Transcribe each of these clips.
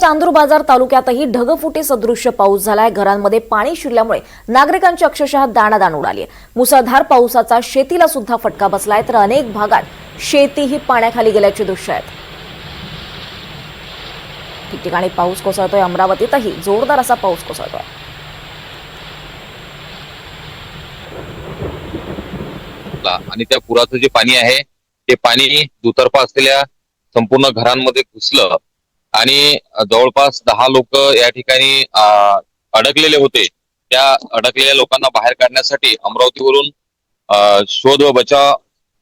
चांदूर बाजार तालुक्यातही ढगफुटी सदृश्य पाऊस झालाय. घरांमध्ये पाणी शिरल्यामुळे नागरिकांची अक्षरशः दाणादाण उडाली मुसळधार पावसाचा शेतीला सुद्धा फटका बसलाय. तर अनेक भागात शेतीही पाण्याखाली गेल्याची दृश्य आहेत. ठिकठिकाणी पाऊस कोसळतोय. अमरावतीतही जोरदार असा पाऊस कोसळतोय. आणि त्या पुराचं जे पाणी आहे ते पाणी दुतर्फा असलेल्या संपूर्ण घरांमध्ये घुसलं. आणि जवळपास दहा लोक या ठिकाणी अडकलेले होते. त्या अडकलेल्या लोकांना बाहेर काढण्यासाठी अमरावतीवरून शोध व बचाव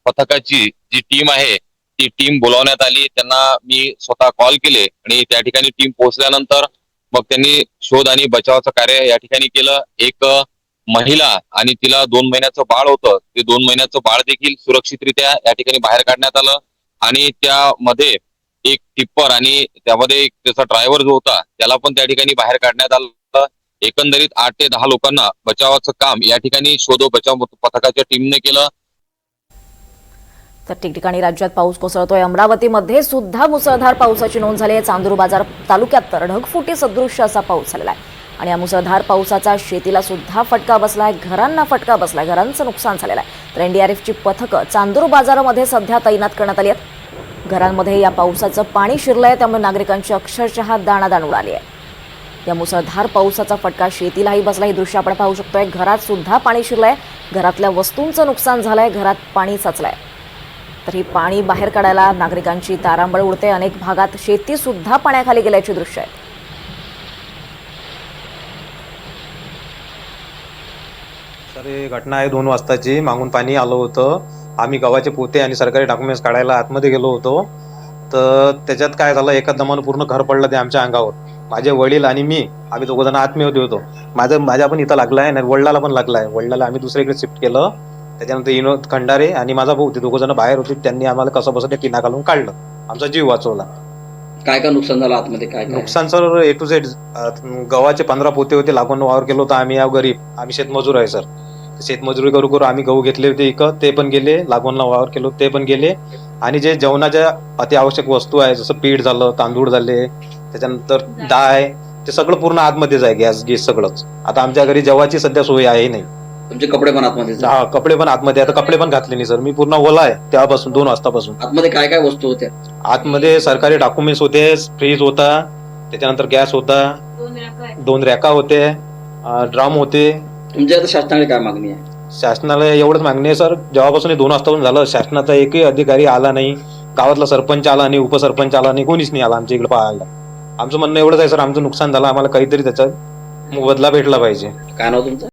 पथकाची जी टीम आहे ती टीम बोलावण्यात आली. त्यांना मी स्वतः कॉल केले आणि त्या ठिकाणी टीम पोहोचल्यानंतर मग त्यांनी शोध आणि बचावाचं कार्य या ठिकाणी केलं. एक महिला आणि तिला दोन महिन्याचं बाळ होतं. ते दोन महिन्याचं बाळ देखील सुरक्षितरित्या या ठिकाणी बाहेर काढण्यात आलं आणि त्यामध्ये एक टिप्पर आणि त्यामध्ये त्याचा ड्रायव्हर जो होता त्याला पण त्या ठिकाणी बाहेर काढण्यात आलं. एकंदरीत आठ ते दहा लोकांना बचावाचं काम या ठिकाणी शोधो बचाव पथकाच्या टीमने केलं. तर ठिकठिकाणी राज्यात पाऊस कोसळतोय. अमरावतीमध्ये सुद्धा मुसळधार पावसाची नोंद झाली आहे. चांदूर बाजार तालुक्यात तर ढगफुटी सदृश्य असा पाऊस झालेला आहे. आणि या मुसळधार पावसाचा शेतीला सुद्धा फटका बसलाय. घरांना फटका बसलाय. घरांचं नुकसान झालेलं आहे. तर एनडीआरएफची पथकं चांदूर बाजारामध्ये सध्या तैनात करण्यात आली आहेत. घरांमध्ये या पावसाचं पाणी शिरलं आहे त्यामुळे नागरिकांची अक्षरशः दाणादाण उडाली आहे. या मुसळधार पावसाचा फटका शेतीलाही बसला हे दृश्य आपण पाहू शकतोय. घरात सुद्धा पाणी शिरलंय घरातल्या वस्तूंचं नुकसान झालंय घरात पाणी साचलंय. तर ही पाणी बाहेर काढायला नागरिकांची तारांबळ उडते अनेक भागात शेती सुद्धा पाण्याखाली गेल्याची दृश्य आहेत घटना आहे दोन वाजताची मागून पाणी आलं होतं. आम्ही गव्हाचे पोते आणि सरकारी डॉक्युमेंट्स काढायला आतमध्ये गेलो होतो. तर त्याच्यात काय झालं एका दमानं पूर्ण घर पडलं ते आमच्या अंगावर. माझे वडील आणि मी आम्ही दोघं जण आत्मीय होतो. माझं माझ्या पण इथं लागलं आहे आणि वडिलाला पण लागलं आहे. वडिलाला आम्ही दुसरीकडे शिफ्ट केलं. त्याच्यानंतर विनोद खंडारे आणि माझा भाऊ ते दोघं जण बाहेर होते. त्यांनी आम्हाला कसं बसं त्या किना घालून काढलं. आमचा जीव वाचवला. काय काय नुकसान झालं आतमध्ये? काय काय? नुकसान सर ए टू झेड गव्हाचे पंधरा पोते होते लागून वावर केलो होतो आम्ही. या गरीब आम्ही शेतमजूर आहे सर. शेतमजुरी करू करू आम्ही गहू घेतले होते इकत ते पण गेले लागून वावर केलो ते पण गेले. आणि जे जेवणाच्या अति आवश्यक वस्तू आहे जसं पीठ झालं तांदूळ झाले त्याच्यानंतर डाळ ते सगळं पूर्ण आतमध्येच आहे गॅस गॅस सगळंच. आता आमच्या घरी जेवाची सध्या सोय आहे नाही. तुमचे कपडे पण आतमध्ये. हा कपडे पण आतमध्ये आता कपडे पण घातले नाही सर. मी पूर्ण ओला आहे तेव्हापासून दोन वाजतापासून. आतमध्ये काय काय वस्तू होत्या? आतमध्ये सरकारी डॉक्युमेंट्स होते फ्रीज होता त्याच्यानंतर गॅस होता दोन रॅका होते ड्रम होते तुमच्या आता शासनाकडे काय मागणी आहे? शासनाला एवढंच मागणी आहे सर. जेव्हापासून हे दोन वाजतापासून झालं शासनाचा एकही अधिकारी आला नाही. गावातला सरपंच आला नाही उपसरपंच आला नाही कोणीच नाही आला आमच्या इकडे पाहायला. आमचं म्हणणं एवढंच आहे सर. आमचं नुकसान झालं आम्हाला काहीतरी त्याचा बदला भेटला पाहिजे. काय नाव तुमचं?